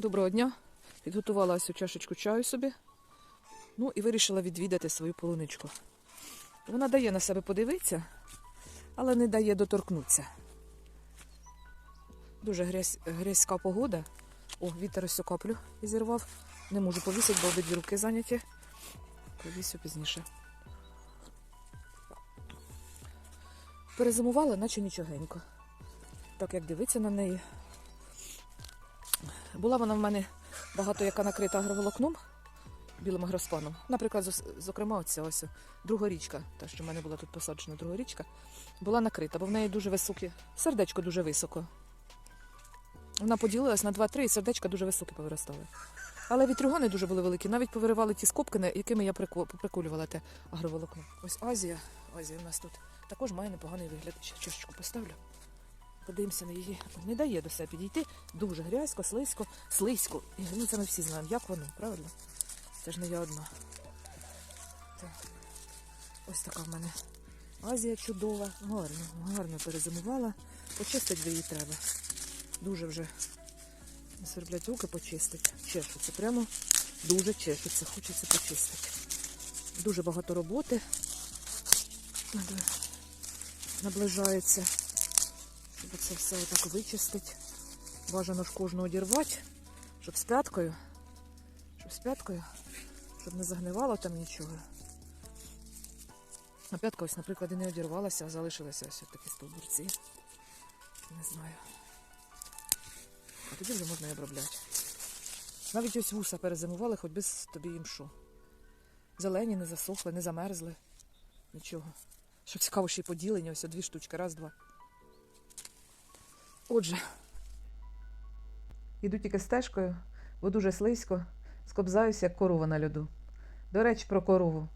Доброго дня. Підготувала ось чашечку чаю собі. Ну і вирішила відвідати свою полуничку. Вона дає на себе подивитися, але не дає доторкнутися. Дуже грязь, грязька погода. О, вітер ось каплю і зірвав. Не можу повісити, бо обидві руки зайняті. Повісю пізніше. Перезимувала, наче нічогенько. Так як дивиться на неї. Була вона в мене багато яка накрита агроволокном білим агроспаном. Наприклад, зокрема, оця ось другорічка, та, що в мене була тут посаджена другорічка, була накрита, бо в неї дуже високі, сердечко дуже високо. Вона поділилась на 2-3 і сердечка дуже високі повиростали. Але вітрюгани дуже були великі, навіть повиривали ті скобки, якими я прику- поприкулювала те агроволокно. Ось Азія, Азія у нас тут також має непоганий вигляд. Ще чашечку поставлю. Подивимося на її. Не дає до себе підійти. Дуже грязько, слизько, слизько. І ну, це ми всі знаємо, як воно, правильно? Це ж не я одна. Так. Ось така в мене Азія чудова. Гарно, гарно перезимувала. Почистить би її треба. Дуже вже сверблять руки почистить. Чешуться. Прямо дуже чешуться. Хочеться почистити. Дуже багато роботи. Наближається щоб це все отак вичистити. Бажано ж кожну одірвати, щоб з п'яткою, щоб з п'яткою, щоб не загнивало там нічого. А п'ятка ось, наприклад, і не одірвалася, а залишилися ось такі стовбурці. Не знаю. А тоді вже можна і обробляти. Навіть ось вуса перезимували, хоч би тобі їм що. Зелені не засохли, не замерзли. Нічого. Що цікаво, ще й поділення, ось дві штучки, раз, два. Отже, іду тільки стежкою, бо дуже слизько, скобзаюся, як корова на льоду. До речі, про корову.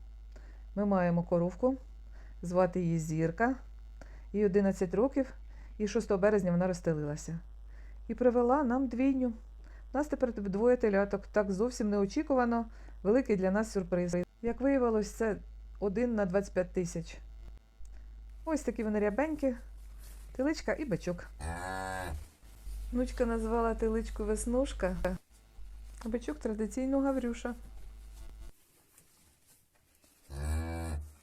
Ми маємо коровку, звати її Зірка, їй 11 років, і 6 березня вона розстелилася. І привела нам двійню. У нас тепер двоє теляток, так зовсім неочікувано, великий для нас сюрприз. Як виявилось, це один на 25 тисяч. Ось такі вони рябенькі, теличка і бачок. Внучка назвала теличку Веснушка, а бичок традиційно Гаврюша.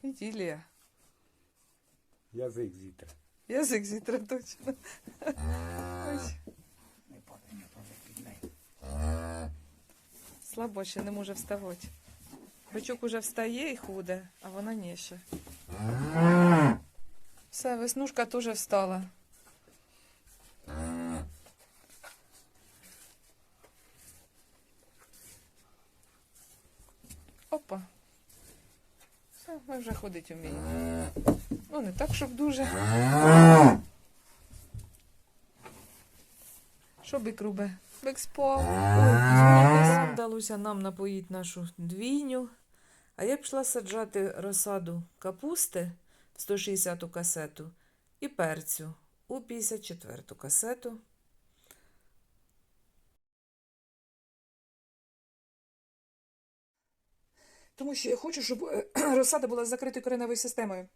Іділія. Язик зітер. Язик зітра точно. Ой, Не падай, не падай під слабо ще не може вставати. Бичок уже встає і худе, а вона ні ще. Все, веснушка теж встала. Опа. Все, ми вже ходити вміємо. Ну, не так, щоб дуже. Що бик рубе? Бик спав. Ой, Вдалося нам напоїти нашу двійню. А я пішла саджати розсаду капусти 160-ту касету і перцю у 54-ту касету. Тому що я хочу, щоб е, розсада була з закритою кореневою системою.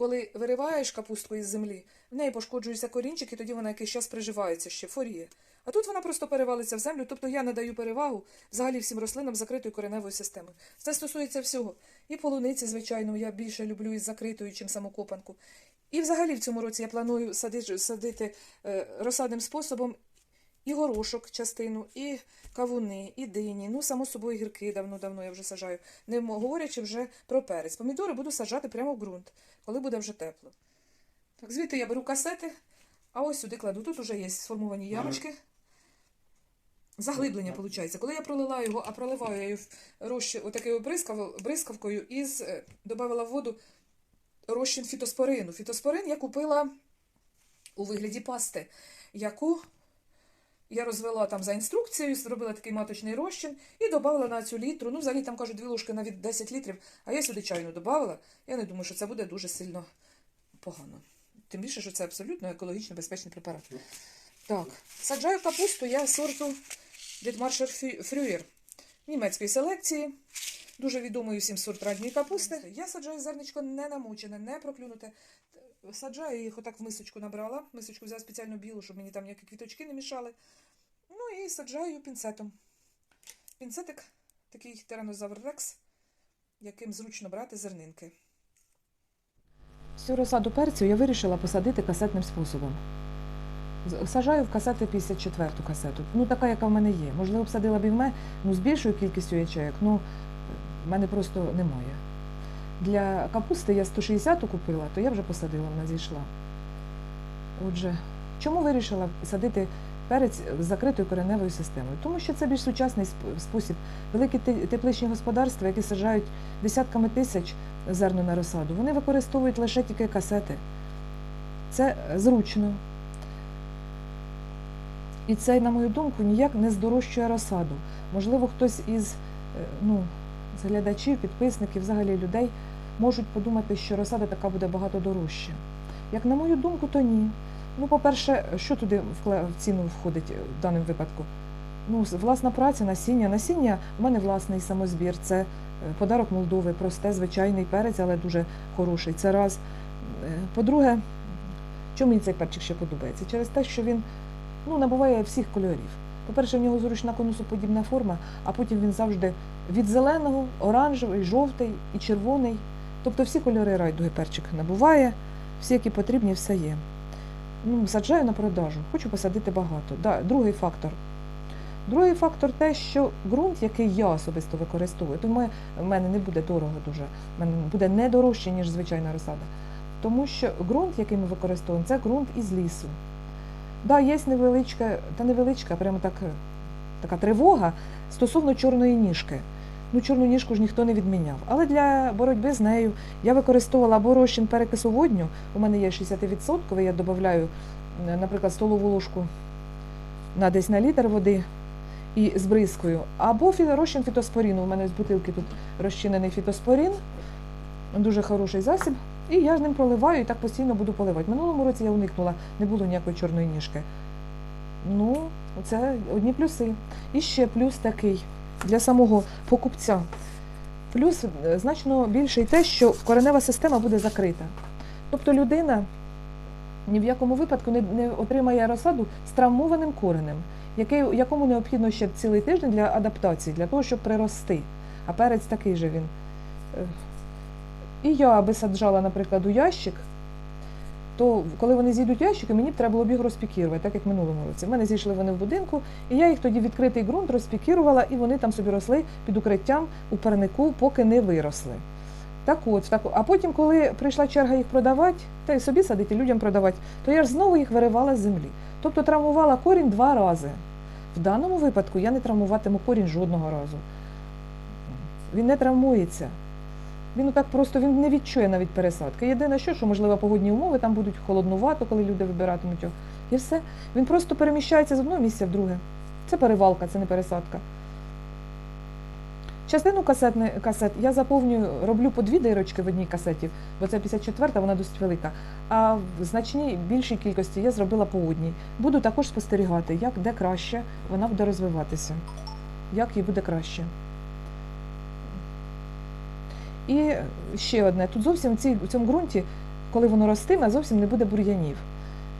Коли вириваєш капустку із землі, в неї пошкоджуються корінчики, тоді вона якийсь час приживається ще, форіє. А тут вона просто перевалиться в землю, тобто я надаю перевагу взагалі всім рослинам з закритою кореневою системою. Це стосується всього. І полуниці, звичайно, я більше люблю із закритою, чим самокопанку. І взагалі в цьому році я планую садити, садити е, розсадним способом і горошок частину, і кавуни, і дині. Ну, само собою, гірки давно-давно я вже сажаю. Не говорячи вже про перець. Помідори буду саджати прямо в ґрунт, коли буде вже тепло. Так, звідти я беру касети, а ось сюди кладу. Тут вже є сформовані ямочки. Заглиблення виходить. Коли я пролила його, а проливаю я його розчин, отакою бризкав, бризкавкою і е, додавала в воду розчин фітоспорину. Фітоспорин я купила у вигляді пасти, яку я розвела там за інструкцією, зробила такий маточний розчин і додала на цю літру. Ну, взагалі там кажуть, дві ложки на 10 літрів, а я сюди чайну додавала. Я не думаю, що це буде дуже сильно погано. Тим більше, що це абсолютно екологічно безпечний препарат. Так, саджаю капусту я сорту Дитмаршер Фрюєр німецької селекції. Дуже відомий усім сорт ранньої капусти. Я саджаю зерничко не намочене, не проклюнуте. Саджаю їх отак в мисочку набрала. Мисочку взяла спеціально білу, щоб мені там ніякі квіточки не мішали. Ну і саджаю пінцетом. Пінцетик такий тиранозавр Рекс, яким зручно брати зернинки. Всю розсаду перцю я вирішила посадити касетним способом. Сажаю в касети 54-ту касету. Ну, така, яка в мене є. Можливо, б садила б і в мене, ну, з більшою кількістю ячеїк, ну, в мене просто немає. Для капусти я 160-ту купила, то я вже посадила, вона зійшла. Отже, чому вирішила садити перець з закритою кореневою системою? Тому що це більш сучасний спосіб. Великі тепличні господарства, які саджають десятками тисяч зерно на розсаду, вони використовують лише тільки касети. Це зручно. І це, на мою думку, ніяк не здорожчує розсаду. Можливо, хтось із е, ну, глядачів, підписників, взагалі людей можуть подумати, що розсада така буде багато дорожча. Як на мою думку, то ні. Ну, по-перше, що туди в ціну входить е, в даному випадку? Ну, власна праця, насіння. Насіння у мене власний самозбір. Це е, подарок Молдови, просте, звичайний перець, але дуже хороший. Це раз. Е, По-друге, чому мені цей перчик ще подобається? Через те, що він ну, набуває всіх кольорів. По-перше, в нього зручна конусоподібна форма, а потім він завжди від зеленого, оранжевий, жовтий і червоний. Тобто всі кольори райдуги перчик набуває, всі, які потрібні, все є. Ну, саджаю на продажу, хочу посадити багато. Да, другий фактор. Другий фактор те, що ґрунт, який я особисто використовую, тому в мене не буде дорого дуже, в мене буде не дорожче, ніж звичайна розсада. Тому що ґрунт, який ми використовуємо, це ґрунт із лісу. Да, є невеличка, та невеличка, прямо так, така тривога стосовно чорної ніжки. Ну, чорну ніжку ж ніхто не відміняв. Але для боротьби з нею я використовувала або розчин перекису водню, у мене є 60%, я додаю, е, наприклад, столову ложку на десь на літр води і збризкою, або розчин фітоспоріну. У мене з бутилки тут розчинений фітоспорін, дуже хороший засіб. І я з ним проливаю і так постійно буду поливати. Минулому році я уникнула, не було ніякої чорної ніжки. Ну, це одні плюси. І ще плюс такий для самого покупця. Плюс е, значно більший те, що коренева система буде закрита. Тобто людина ні в якому випадку не, не отримає розсаду з травмованим коренем, який, якому необхідно ще цілий тиждень для адаптації, для того, щоб прирости. А перець такий же він. Е, І я аби саджала, наприклад, у ящик, то коли вони зійдуть ящики, мені б треба було б їх розпікірувати, так як в минулому році. В мене зійшли вони в будинку, і я їх тоді відкритий ґрунт розпікірувала, і вони там собі росли під укриттям у парнику, поки не виросли. Так от, так, а потім, коли прийшла черга їх продавати, та й собі садити, людям продавати, то я ж знову їх виривала з землі. Тобто травмувала корінь два рази. В даному випадку я не травмуватиму корінь жодного разу. Він не травмується. Він отак просто він не відчує навіть пересадки. Єдине, що, що можливо погодні умови там будуть холоднувато, коли люди вибиратимуть його. І все. Він просто переміщається з одного місця в друге. Це перевалка, це не пересадка. Частину касетни, касет я заповнюю, роблю по дві дирочки в одній касеті, бо це 54-та, вона досить велика. А в значній більшій кількості я зробила по одній. Буду також спостерігати, як де краще вона буде розвиватися, як їй буде краще. І ще одне: тут зовсім в, в цьому ґрунті, коли воно ростиме, зовсім не буде бур'янів.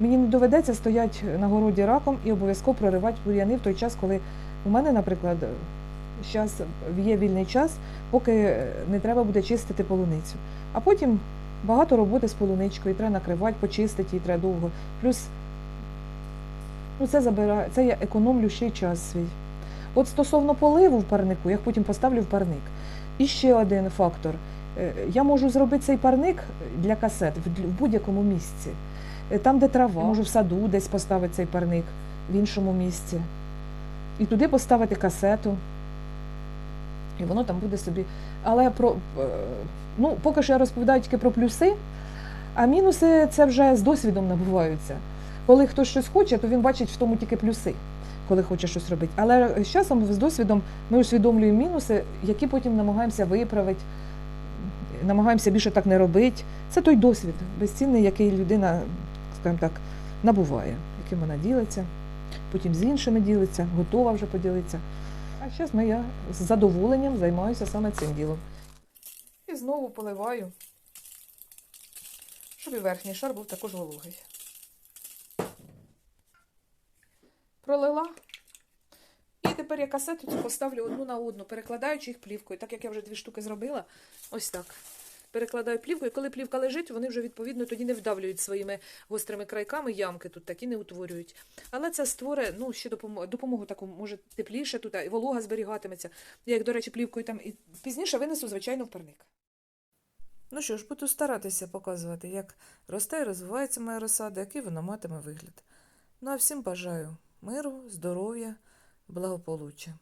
Мені не доведеться стояти на городі раком і обов'язково проривати бур'яни в той час, коли у мене, наприклад, зараз є вільний час, поки не треба буде чистити полуницю. А потім багато роботи з полуничкою, треба накривати, почистити її треба довго. Плюс ну, це забирає, це я економлю ще й час свій. От стосовно поливу в парнику, я потім поставлю в парник. І ще один фактор. Е, Я можу зробити цей парник для касет в будь-якому місці. Е, Там, де трава, я можу в саду десь поставити цей парник в іншому місці. І туди поставити касету. І воно там буде собі. Але про е, ну, поки що я розповідаю тільки про плюси, а мінуси це вже з досвідом набуваються. Коли хтось щось хоче, то він бачить в тому тільки плюси, коли хоче щось робити. Але з часом, з досвідом, ми усвідомлюємо мінуси, які потім намагаємося виправити, намагаємося більше так не робити. Це той досвід безцінний, який людина, скажімо так, набуває, яким вона ділиться, потім з іншими ділиться, готова вже поділитися. А зараз ми я з задоволенням займаюся саме цим ділом. І знову поливаю, щоб і верхній шар був також вологий. Пролила І тепер я касету цю поставлю одну на одну, перекладаючи їх плівкою. Так як я вже дві штуки зробила, ось так. Перекладаю плівкою, і коли плівка лежить, вони вже відповідно тоді не вдавлюють своїми гострими крайками, ямки тут такі не утворюють. Але це створить ну, ще допомогу, допомогу таку, може, тепліше тут, і волога зберігатиметься. Я, як, до речі, плівкою там і пізніше винесу, звичайно, в парник. Ну що ж, буду старатися показувати, як росте і розвивається моя розсада, який вона матиме вигляд. Ну а всім бажаю миру, здоров'я, благополуччя.